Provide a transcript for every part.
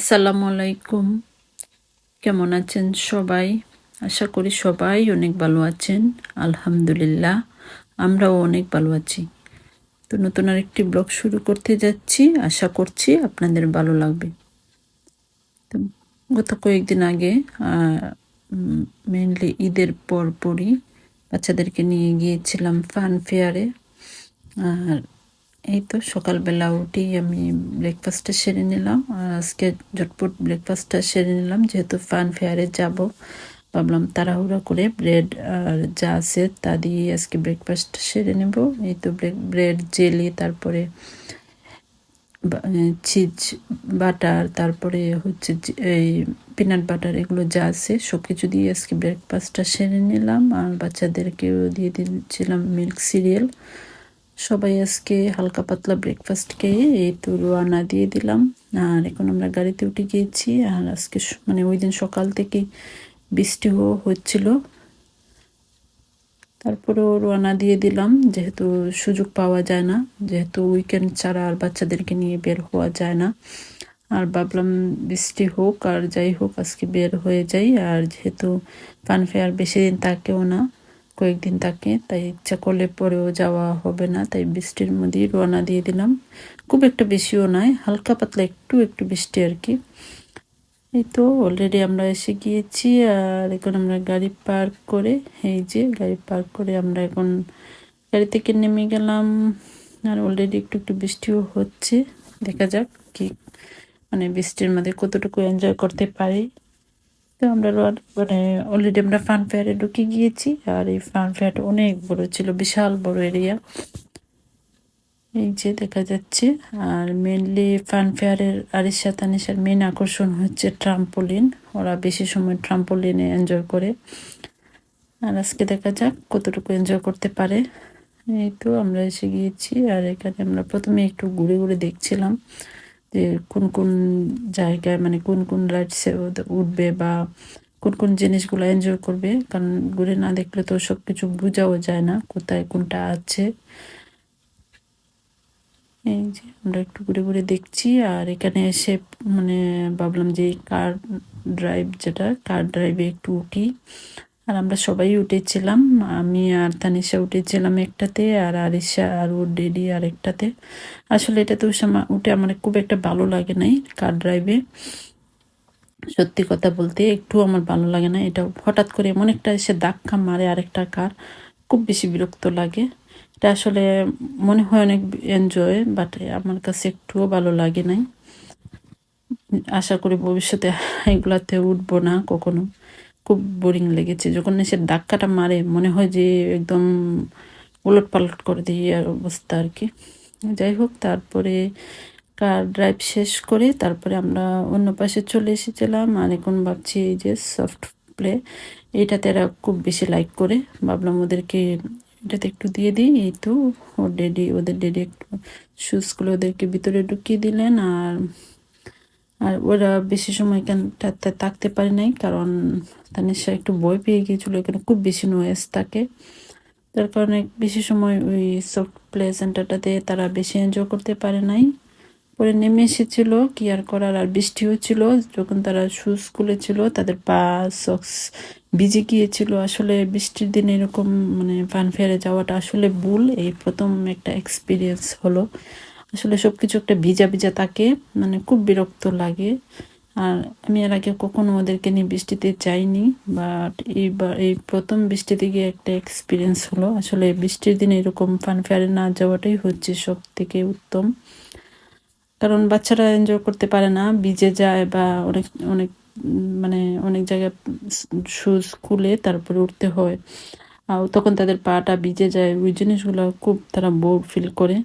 আসসালামু আলাইকুম। কেমন আছেন সবাই? আশা করি সবাই অনেক ভালো আছেন। আলহামদুলিল্লাহ, আমরাও অনেক ভালো আছি। তো নতুন আরেকটি ব্লগ শুরু করতে যাচ্ছি। আশা করছি আপনাদের ভালো লাগবে। তো গত কয়েকদিন আগে মেনলি ঈদের পরপরই বাচ্চাদেরকে নিয়ে গিয়েছিলাম ফান ফেয়ারে। আর এই তো সকালবেলা উঠেই আমি ব্রেকফাস্টটা সেরে নিলাম। আর আজকে ঝটপট ব্রেকফাস্টটা সেরে নিলাম। যেহেতু ফান ফেয়ারে যাব, ভাবলাম তাড়াহুড়া করে ব্রেড আর যা আছে তা দিয়ে আজকে ব্রেকফাস্ট সেরে নেব। এই তো ব্রেড জেলি তারপরে চিজ বাটার তারপরে হচ্ছে এই পিনাট বাটার এগুলো যা আছে সব কিছু দিয়ে আজকে ব্রেকফাস্টটা সেরে নিলাম। আর বাচ্চাদেরকেও দিয়ে দিচ্ছিলাম মিল্ক সিরিয়াল সবাই আজকে হালকা পাতলা ব্রেকফাস্ট খেয়ে এই তো রোয়ানা দিয়ে দিলাম। আর এখন আমরা গাড়িতে উঠে গিয়েছি। আর আজকে মানে ওই দিন সকাল থেকে বৃষ্টিও হচ্ছিল। তারপরেও রোয়ানা দিয়ে দিলাম। যেহেতু সুযোগ পাওয়া যায় না, যেহেতু উইকেন্ড ছাড়া আর বাচ্চাদেরকে নিয়ে বের হওয়া যায় না। আর ভাবলাম বৃষ্টি হোক আর যাই হোক, আজকে বের হয়ে যাই। আর যেহেতু ফানফেয়ার বেশি দিন থাকেও না কয়েকদিন থাকে, তাই ইচ্ছা করলে পরেও যাওয়া হবে না, তাই বৃষ্টির মধ্যেই রওনা দিয়ে দিলাম। খুব একটা বেশিও নয়, হালকা পাতলা একটু একটু বৃষ্টি আর কি। এই তো অলরেডি আমরা এসে গিয়েছি, আর এখন আমরা গাড়ি পার্ক করে, এই যে গাড়ি পার্ক করে আমরা এখন গাড়ি থেকে নেমে গেলাম। আর অলরেডি একটু একটু বৃষ্টিও হচ্ছে, দেখা যাক কি মানে বৃষ্টির মধ্যে কতটুকু এনজয় করতে পারি। তো আমরা মানে অলরেডি আমরা ফান ফেয়ারে ঢুকে গিয়েছি, আর এই ফান ফেয়ারটা অনেক বড় ছিল, বিশাল বড় এরিয়া এই যে দেখা যাচ্ছে, আর মেনলি ফান ফেয়ারের আরিশা তানিশার মেন আকর্ষণ হচ্ছে ট্রাম্পোলিন ওরা বেশি সময় ট্রাম্পোলিনে এনজয় করে। আর আজকে দেখা যাক কতটুকু এনজয় করতে পারে। এই তো আমরা এসে গিয়েছি, আর এখানে আমরা প্রথমে একটু ঘুরে ঘুরে দেখছিলাম। যে কোন কোন জায়গায় মানে কোন কোন রাইডসে উঠবে বা কোন কোন জিনিসগুলো এনজয় করবে, কারণ ঘুরে না দেখলে তো সব কিছু বোঝাও যায় না কোথায় কোনটা আছে। এই যে আমরা একটু ঘুরে ঘুরে দেখছি, আর এখানে এসে মানে ভাবলাম যে কার ড্রাইভ যেটা কার ড্রাইভে একটু উঠি। আর আমরা সবাই উঠেছিলাম। আমি আর তানিশা উঠেছিলাম একটাতে আর আরিশা আর ওর ডেডি আর একটাতে আসলে এটাতে উঠে আমার খুব একটা ভালো লাগে নাই কার ড্রাইভে সত্যি কথা বলতে একটু আমার ভালো লাগে না। এটা হঠাৎ করে এমন একটা এসে ধাক্কা মারে আরেকটা কার খুব বেশি বিরক্ত লাগে। এটা আসলে মনে হয় অনেক এনজয় বাট আমার কাছে একটুও ভালো লাগে নাই। আশা করি ভবিষ্যতে এগুলাতে উঠবো না কখনো। খুব বোরিং লেগেছে। যখন এসে ধাক্কাটা মারে, মনে হয় যে একদম উলট পালট করে দিই আর অবস্থা আর কি। যাই হোক, তারপরে কার ড্রাইভ শেষ করে তারপরে আমরা অন্য পাশে চলে এসেছিলাম আর এখন ভাবছি এই যে সফট প্লে এটাতে এরা খুব বেশি লাইক করে। ভাবলাম ওদেরকে এটাতে একটু দিয়ে দিই, এই তো, ওর ডেডি ওদের ডেডি একটু শুজগুলো ওদেরকে ভিতরে ঢুকিয়ে দিলেন আর আর ওরা বেশি সময় এখানটাতে থাকতে পারে নাই, কারণ তানিশা একটু ভয় পেয়ে গিয়েছিল, এখানে খুব বেশি নয়েস থাকে। তার কারণে বেশি সময় ওই সফট প্লে সেন্টারটাতে তারা বেশি এনজয় করতে পারে নাই। পরে নেমে এসেছিল কি আর করার আর বৃষ্টিও ছিল যখন তারা শুজ খুলেছিল, তাদের পা সক্স ভিজে গিয়েছিল। আসলে বৃষ্টির দিনে এরকম মানে ফান ফেয়ারে যাওয়াটা আসলে ভুল, এই প্রথম একটা এক্সপিরিয়েন্স হলো। আসলে সব কিছু একটা ভিজা ভিজা থাকে মানে খুব বিরক্ত লাগে। আর আমি এর আগে কখনো ওদেরকে নিয়ে বৃষ্টিতে যাইনি বাট এইবার এই প্রথম বৃষ্টিতে গিয়ে একটা এক্সপিরিয়েন্স হলো। আসলে বৃষ্টির দিনে এরকম ফান ফেয়ারে না যাওয়াটাই হচ্ছে সব থেকে উত্তম। কারণ বাচ্চারা এনজয় করতে পারে না, ভিজে যায় বা অনেক অনেক মানে অনেক জায়গায় শুজ খুলে তারপরে উঠতে হয়। আর তখন তাদের পাটা ভিজে যায়, ওই জিনিসগুলো খুব তারা বোর ফিল করে।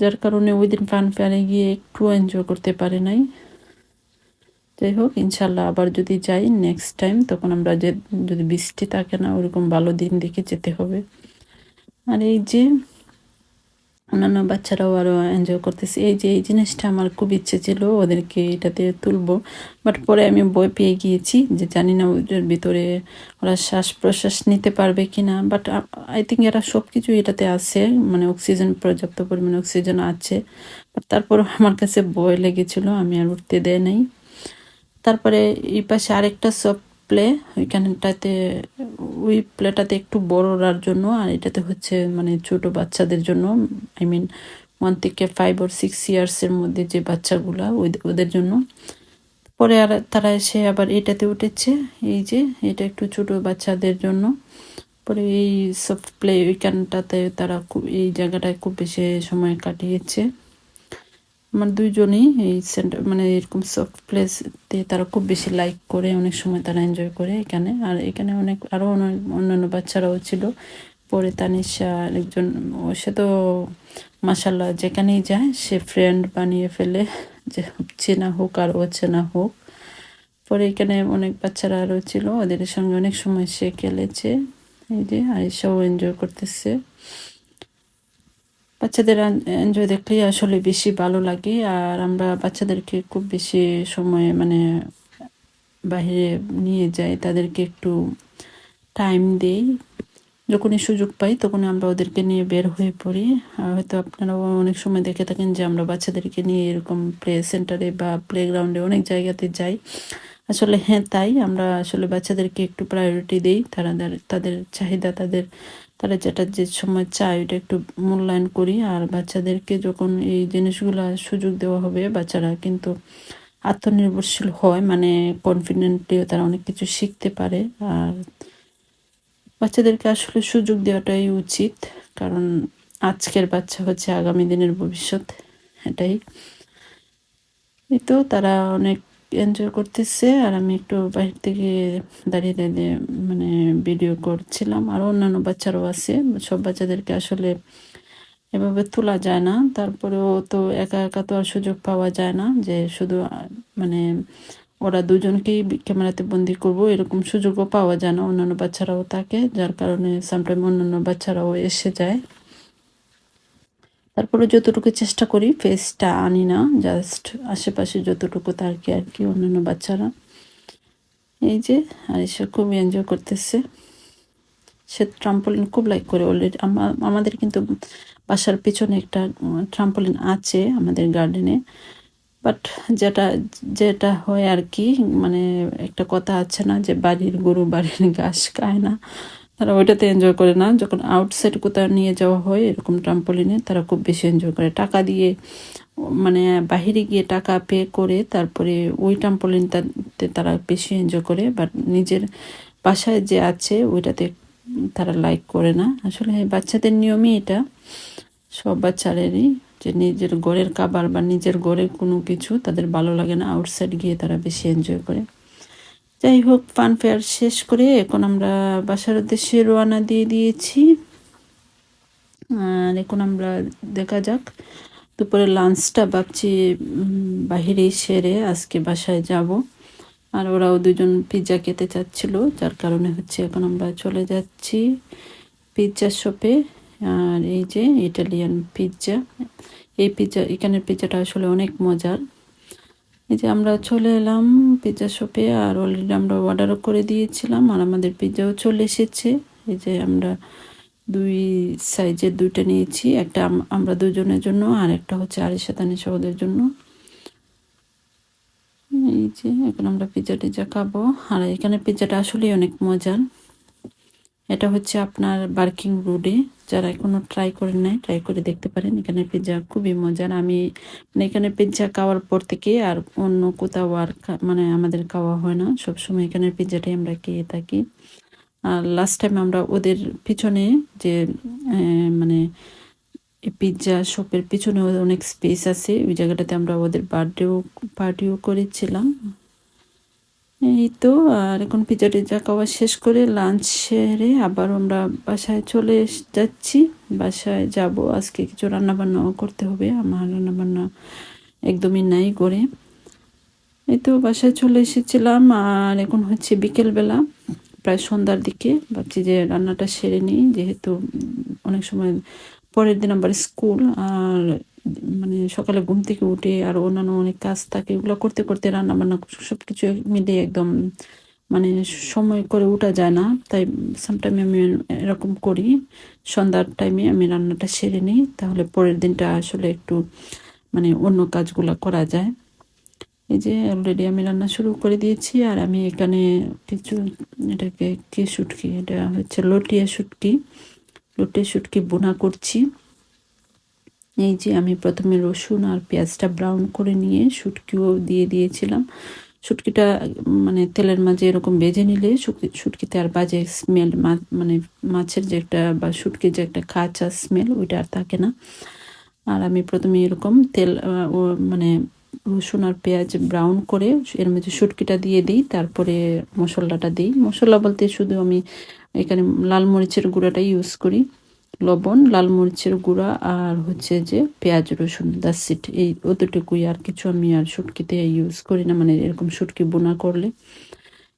যার কারণে ওই দিন ফান ফ্যানে গিয়ে একটু এনজয় করতে পারে নাই। যাই হোক, ইনশাল্লাহ আবার যদি যাই নেক্সট টাইম তখন আমরা যে, যদি বৃষ্টি থাকে না, ওরকম ভালো দিন দেখে যেতে হবে। আর এই যে অন্যান্য বাচ্চারাও আরও এনজয় করতেছে। এই যে, এই জিনিসটা আমার খুব ইচ্ছে ছিল ওদেরকে এটাতে তুলবো। বাট পরে আমি বই পেয়ে গিয়েছি যে জানি না ওদের ভিতরে ওরা শ্বাস প্রশ্বাস নিতে পারবে কি না বাট আই থিঙ্ক এরা সব কিছু এটাতে আছে মানে অক্সিজেন পর্যাপ্ত পরিমাণে অক্সিজেন আছে। বাট তারপর আমার কাছে বই লেগেছিল, আমি আর উঠতে দেয় নাই। তারপরে এই পাশে আরেকটা সফট প্লে ওইখানটাতে, ওই প্লেটাতে একটু বড়রার জন্য, আর এটাতে হচ্ছে মানে ছোট বাচ্চাদের জন্য আই মিন ওয়ান থেকে ফাইভ ওর সিক্স ইয়ার্সের মধ্যে যে বাচ্চাগুলা, ওই- ওদের জন্য। পরে আর তারা এসে আবার এটাতে উঠেছে, এই যে, এটা একটু ছোট বাচ্চাদের জন্য। পরে এই সব প্লে ওইখানটাতে তারা খুব, এই জায়গাটায় খুব বেশি সময় কাটিয়েছে। আমার দুইজনই এই সেন্টার মানে এরকম সফট প্লেসতে তারা খুব বেশি লাইক করে, অনেক সময় তারা এনজয় করে এখানে। আর এখানে অনেক আরও অনেক অন্যান্য বাচ্চারাও ছিল। পরে তানিশা একজন ও সে তো মাসাল্লাহ যেখানেই যায়, সে ফ্রেন্ড বানিয়ে ফেলে। যে চেনা হোক আর ও চেনা হোক। পরে এখানে অনেক বাচ্চারা আরও ছিল। ওদের সঙ্গে অনেক সময় সে খেলেছে। এই যে আর আয়েশাও এনজয় করতেছে। বাচ্চাদের এনজয় দেখলেই আসলে বেশি ভালো লাগে। আর আমরা বাচ্চাদেরকে খুব বেশি সময় মানে বাইরে নিয়ে যাই, তাদেরকে একটু টাইম দেই। যখনই সুযোগ পাই তখনই আমরা ওদেরকে নিয়ে বের হয়ে পড়ি। আর হয়তো আপনারাও অনেক সময় দেখে থাকেন যে আমরা বাচ্চাদেরকে নিয়ে এরকম প্লে সেন্টারে বা প্লে গ্রাউন্ডে অনেক জায়গাতে যাই। আসলে হ্যাঁ তাই। আমরা আসলে বাচ্চাদেরকে একটু প্রায়োরিটি দিই। তারা তাদের চাহিদা, তাদের তারা যেটা যে সময় চায় ওটা একটু মূল্যায়ন করি। আর বাচ্চাদেরকে যখন এই জিনিসগুলো সুযোগ দেওয়া হবে বাচ্চারা কিন্তু আত্মনির্ভরশীল হয় মানে কনফিডেন্টলিও তারা অনেক কিছু শিখতে পারে। আর বাচ্চাদেরকে আসলে সুযোগ দেওয়াটাই উচিত, কারণ আজকের বাচ্চা হচ্ছে আগামী দিনের ভবিষ্যৎ, এটাই। এই তো তারা অনেক এনজয় করতেছে আর আমি একটু বাইরে থেকে দাঁড়িয়ে দাঁড়িয়ে মানে ভিডিও করছিলাম। আর অন্যান্য বাচ্চারাও আছে, সব বাচ্চাদেরকে আসলে এভাবে তোলা যায় না। তারপরেও তো একা একা তো আর সুযোগ পাওয়া যায় না যে শুধু মানে ওরা দুজনকেই ক্যামেরাতে বন্দি করব, এরকম সুযোগও পাওয়া যায় না অন্যান্য বাচ্চারাও থাকে যার কারণে সামটাইম অন্যান্য বাচ্চারাও এসে যায়। তারপরে যতটুকু চেষ্টা করি ফেসটা আনি না জাস্ট আশেপাশে যতটুকু তার কি আর কি, অন্যান্য বাচ্চারা। এই যে আর এসে খুবই এনজয় করতেছে। সে ট্রাম্পলিন খুব লাইক করে অলরেডি আমাদের কিন্তু বাসার পিছনে একটা ট্রাম্পলিন আছে আমাদের গার্ডেনে বাট যেটা যেটা হয় আর কি মানে একটা কথা আছে না যে, বাড়ির গরু বাড়ির ঘাস খায় না। তারা ওইটাতে এনজয় করে না। যখন আউটসাইড কোথাও নিয়ে যাওয়া হয়, এরকম ট্রাম্পলিনে তারা খুব বেশি এনজয় করে। টাকা দিয়ে মানে বাহিরে গিয়ে টাকা পে করে, তারপরে ওই ট্রাম্পলিনটাতে তারা বেশি এনজয় করে। বাট নিজের বাসায় যে আছে, ওইটাতে তারা লাইক করে না। আসলে বাচ্চাদের নিয়মই এটা। সব বাচ্চাদেরই যে নিজের ঘরের খাবার বা নিজের ঘরের কোনো কিছু তাদের ভালো লাগে না। আউটসাইড গিয়ে তারা বেশি এনজয় করে। যাই হোক ফান ফেয়ার শেষ করে এখন আমরা বাসার উদ্দেশ্যে রোয়ানা দিয়ে দিয়েছি। আর এখন আমরা দেখা যাক, দুপুরে লাঞ্চটা ভাবছি বাহিরেই সেরে আজকে বাসায় যাব। আর ওরাও দুজন পিৎজা খেতে চাচ্ছিল, যার কারণে হচ্ছে এখন আমরা চলে যাচ্ছি পিৎজা শপে আর এই যে ইটালিয়ান পিৎজা এই পিৎজা এখানের পিৎজাটা আসলে অনেক মজার। এই যে আমরা চলে এলাম পিৎজা শপে আর অলরেডি আমরা অর্ডারও করে দিয়েছিলাম, আর আমাদের পিৎজাও চলে এসেছে। এই যে আমরা দুই সাইজের দুইটা নিয়েছি, একটা আমরা দুজনের জন্য, আর একটা হচ্ছে আড়াই শতানি সহদের জন্য। এই যে এখন আমরা পিৎজা টিজা খাব। আর এখানে পিৎজাটা আসলেই অনেক মজার। এটা হচ্ছে আপনার বার্কিং রোডে যারা এখনও ট্রাই করে নাই ট্রাই করে দেখতে পারেন। এখানে পিৎজা খুবই মজার। আমি মানে এখানে পিৎজা খাওয়ার পর থেকে আর অন্য কোথাও আর মানে আমাদের খাওয়া হয় না। সবসময় এখানের পিৎজাটাই আমরা খেয়ে থাকি। আর লাস্ট টাইম আমরা ওদের পিছনে যে মানে পিৎজা শপের পিছনে অনেক স্পেস আছে। ওই জায়গাটাতে আমরা ওদের বার্থডেও পার্টিও করেছিলাম। এই তো আর এখন পিজা টিজা খাওয়া শেষ করে লাঞ্চ সেরে আবার আমরা বাসায় চলে যাচ্ছি। বাসায় যাব, আজকে কিছু রান্নাবান্নাও করতে হবে। আমার রান্নাবান্না একদমই নাই করে। এই তো বাসায় চলে এসেছিলাম, আর এখন হচ্ছে বিকেলবেলা, প্রায় সন্ধ্যার দিকে। ভাবছি যে রান্নাটা সেরে নিই, যেহেতু অনেক সময় পরের দিন আবার স্কুল, আর মানে সকালে ঘুম থেকে উঠে আর অন্যান্য অনেক কাজ থাকে, এগুলো করতে করতে রান্না বান্না সব কিছু মিলে একদম মানে সময় করে উঠা যায় না। তাই সামটাইমে আমি এরকম করি, সন্ধ্যার টাইমে আমি রান্নাটা সেরে নিই, তাহলে পরের দিনটা আসলে একটু মানে অন্য কাজগুলো করা যায়। এই যে অলরেডি আমি রান্না শুরু করে দিয়েছি, আর আমি এখানে কিছু এটাকে, কি শুটকি? এটা হচ্ছে লটিয়া শুটকি। লটিয়া শুটকি বোনা করছি। এই যে আমি প্রথমে রসুন আর পেঁয়াজটা ব্রাউন করে নিয়ে শুটকিও দিয়ে দিয়েছিলাম। শুটকিটা মানে তেলের মাঝে এরকম বেজে নিলে শুটকিতে আর বাজে স্মেল মানে মাছের যে একটা বা শুটকির যে একটা কাঁচা স্মেল ওইটা আর থাকে না। আর আমি প্রথমে এরকম তেল মানে রসুন আর পেঁয়াজ ব্রাউন করে এর মধ্যে শুটকিটা দিয়ে দিই, তারপরে মশলাটা দিই। মশলা বলতে শুধু আমি এখানে লাল মরিচের গুঁড়াটা ইউজ করি। লবণ, লাল মরিচের গুঁড়া আর হচ্ছে যে পেঁয়াজ, রসুন দাস সিট এই অতটুকুই আর কিছু আমি আর শুটকিতে ইউজ করি না মানে এরকম শুটকি বোনা করলে।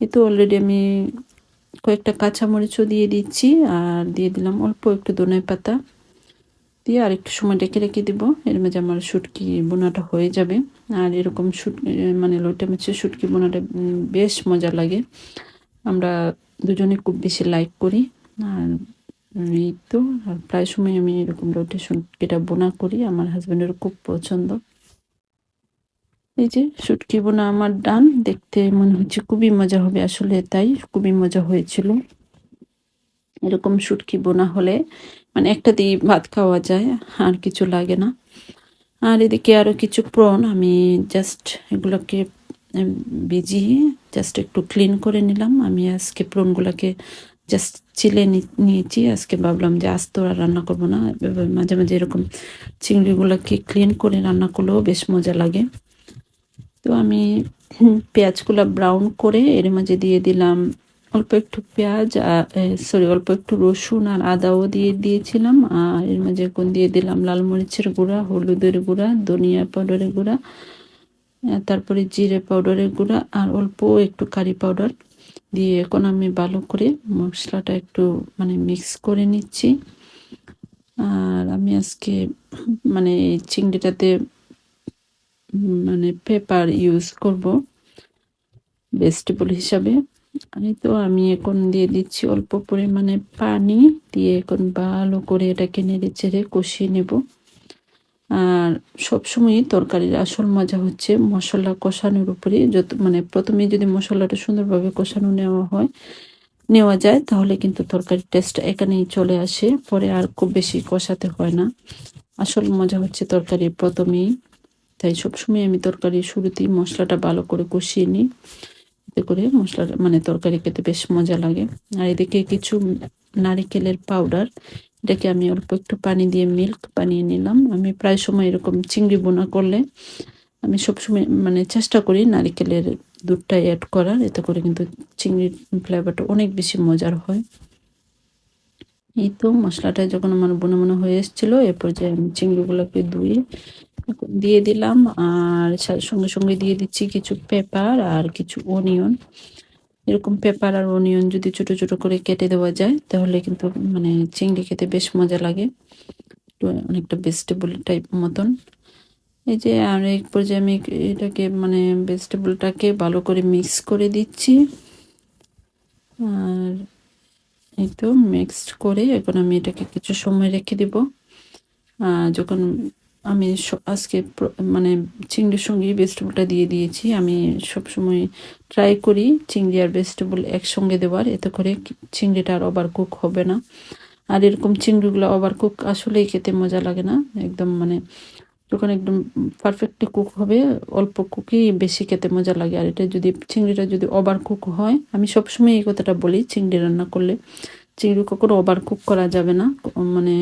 এই তো অলরেডি আমি কয়েকটা কাঁচা মরিচও দিয়ে দিচ্ছি আর দিয়ে দিলাম অল্প একটু দোনায় পাতা। দিয়ে আর একটু সময় ডেকে রেখে দিব, এর মাঝে আমার শুটকি বোনাটা হয়ে যাবে। আর এরকম শুট মানে লোটে মাছের শুটকি বোনাটা বেশ মজা লাগে। আমরা দুজনে খুব বেশি লাইক করি। আর এই তো, আর প্রায় সময় আমি এরকম লোটে শুটকিটা বোনা করি, আমার হাজব্যান্ডের খুব পছন্দ। এই যে, শুটকি বোনা আমার ডান দেখতে মনে হচ্ছে খুবই মজা হবে আসলে, তাই খুবই মজা হয়েছিল। এরকম শুটকি বোনা হলে মানে একটা দিয়ে ভাত খাওয়া যায়, আর কিছু লাগে না। আর এদিকে আরও কিছু প্রন, আমি জাস্ট এগুলোকে ভিজিয়ে জাস্ট একটু ক্লিন করে নিলাম। আমি আজকে প্রনগুলোকে জাস্ট চিলে নিয়েছি আজকে ভাবলাম যে আস্ত আর রান্না করব না মাঝে মাঝে এরকম চিংড়িগুলোকে ক্লিন করে রান্না করলেও বেশ মজা লাগে তো আমি পেঁয়াজগুলো ব্রাউন করে এর মাঝে দিয়ে দিলাম অল্প একটু পেঁয়াজ সরি অল্প একটু রসুন আর আদাও দিয়ে দিয়েছিলাম। আর এর মাঝে এখন দিয়ে দিলাম লাল মরিচের গুঁড়া, হলুদের গুঁড়া, ধনিয়া পাউডারের গুঁড়া তারপরে জিরে পাউডারের গুঁড়া আর অল্প একটু কারি পাউডার দিয়ে এখন আমি ভালো করে মশলাটা একটু মানে মিক্স করে নিচ্ছি। আর আমি আজকে মানে চিংড়িটাতে মানে পেপার ইউজ করব ভেজিটেবল হিসাবে। এই তো আমি এখন দিয়ে দিচ্ছি অল্প পরিমাণে পানি, দিয়ে এখন ভালো করে এটাকে নেড়ে চেড়ে কষিয়ে নেব। আর সবসময়ই তরকারির আসল মজা হচ্ছে মশলা কষানোর উপরে যত মানে প্রথমে যদি মশলাটা সুন্দরভাবে কষানো নেওয়া হয়, নেওয়া যায়, তাহলে কিন্তু তরকারির টেস্ট এখানেই চলে আসে। পরে আর খুব বেশি কষাতে হয় না। আসল মজা হচ্ছে তরকারির প্রথমেই। তাই সবসময় আমি তরকারির শুরুতেই মশলাটা ভালো করে কষিয়ে নিই। এতে করে মশলাটা মানে তরকারি খেতে বেশ মজা লাগে। আর এদিকে কিছু নারিকেলের পাউডার এটাকে আমি অল্প একটু পানি দিয়ে মিল্ক বানিয়ে নিলাম। আমি প্রায় সময় এরকম চিংড়ি বোনা করলে আমি সবসময় মানে চেষ্টা করি নারিকেলের দুধটা অ্যাড করার। এতে করে কিন্তু চিংড়ির ফ্লেভারটা অনেক বেশি মজার হয়। এই তো মশলাটা যখন আমার বোনা মনে হয়ে এসেছিল এরপর যে আমি চিংড়িগুলোকে ধুয়ে দিয়ে দিলাম। আর সঙ্গে সঙ্গে দিয়ে দিচ্ছি কিছু পেপার আর কিছু অনিয়ন এরকম পেপার আর অনিয়ন যদি ছোট ছোট করে কেটে দেওয়া যায়, তাহলে কিন্তু মানে চিংড়ি খেতে বেশ মজা লাগে। অনেকটা ভেজিটেবল টাইপ মতন। এই যে আর এক পর্যায়ে আমি এটাকে মানে ভেজিটেবলটাকে ভালো করে মিক্স করে দিচ্ছি। আর এই তো মিক্সড করে এখন আমি এটাকে কিছু সময় রেখে দিব। যখন আমি আজকে মানে চিংড়ির সঙ্গে ভেজিটেবলটা দিয়ে দিয়েছি। আমি সব সময় ট্রাই করি চিংড়ি আর ভেজিটেবল একসঙ্গে দেওয়ার। এতে করে চিংড়িটা আর ওভার কুক হবে না। আর এরকম চিংড়িগুলো ওভার কুক আসলেই খেতে মজা লাগে না। একদম মানে যখন একদম পারফেক্টলি কুক হবে, অল্প কুকই বেশি খেতে মজা লাগে। আর এটা যদি চিংড়িটা যদি ওভার কুক হয়, আমি সবসময় এই কথাটা বলি, চিংড়ি রান্না করলে। চিংড়ি কখনো ওভার কুক করা যাবে না। মানে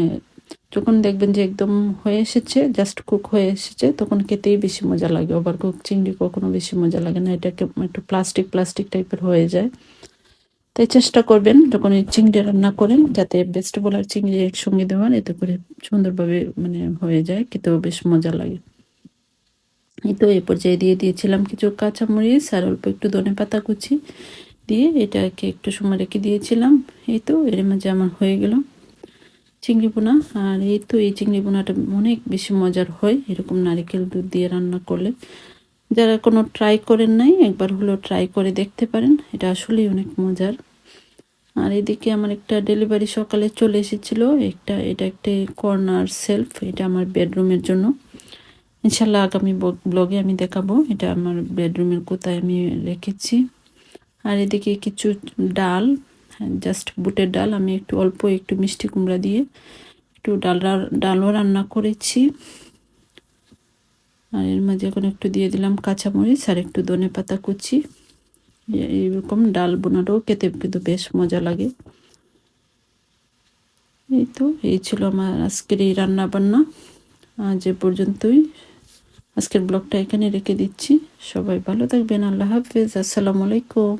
যখন দেখবেন যে একদম হয়ে এসেছে জাস্ট কুক হয়ে এসেছে, তখন খেতেই বেশি মজা লাগে। ওভার কুক চিংড়ি কখনো বেশি মজা লাগে না। এটাকে একটু প্লাস্টিক প্লাস্টিক টাইপের হয়ে যায়। তাই চেষ্টা করবেন যখন এই চিংড়ি রান্না করেন, যাতে ভেজিটেবল আর চিংড়ি একসঙ্গে দেওয়ার এতে করে সুন্দরভাবে মানে হয়ে যায়, খেতেও বেশ মজা লাগে। এই তো এই পর্যায়ে দিয়ে দিয়েছিলাম কিছু কাঁচামরিচ আর অল্প একটু ধনে পাতা কুচি দিয়ে এটাকে একটু সময় রেখে দিয়েছিলাম। এই তো এর মাঝে আমার হয়ে গেল। চিংড়ি বোনা আর এই তো এই চিংড়ি বোনাটা অনেক বেশি মজার হয়। এরকম নারিকেল দুধ দিয়ে রান্না করলে। যারা কোনো ট্রাই করেন নাই, একবার হলেও ট্রাই করে দেখতে পারেন। এটা আসলেই অনেক মজার। আর এদিকে আমার একটা ডেলিভারি সকালে চলে এসেছিল। একটা, এটা একটা কর্নার সেলফ, এটা আমার বেডরুমের জন্য। ইনশাল্লাহ আগামী ব্লগে আমি দেখাবো। এটা আমার বেডরুমের কোথায় আমি রেখেছি। আর এদিকে কিছু ডাল জাস্ট বুটের ডাল, আমি একটু অল্প একটু মিষ্টি কুমড়া দিয়ে একটু ডাল ডালও রান্না করেছি। আর এর মাঝে এখন একটু দিয়ে দিলাম কাঁচামরিচ আর একটু ধনে পাতা কুচি। এইরকম ডাল বোনাটাও খেতে কিন্তু বেশ মজা লাগে। এই তো, এই ছিল আমার আজকের এই রান্না বান্না আজ এ পর্যন্তই। আজকের ব্লগটা এখানে রেখে দিচ্ছি। সবাই ভালো থাকবেন, আল্লাহ হাফেজ, আসসালামু আলাইকুম।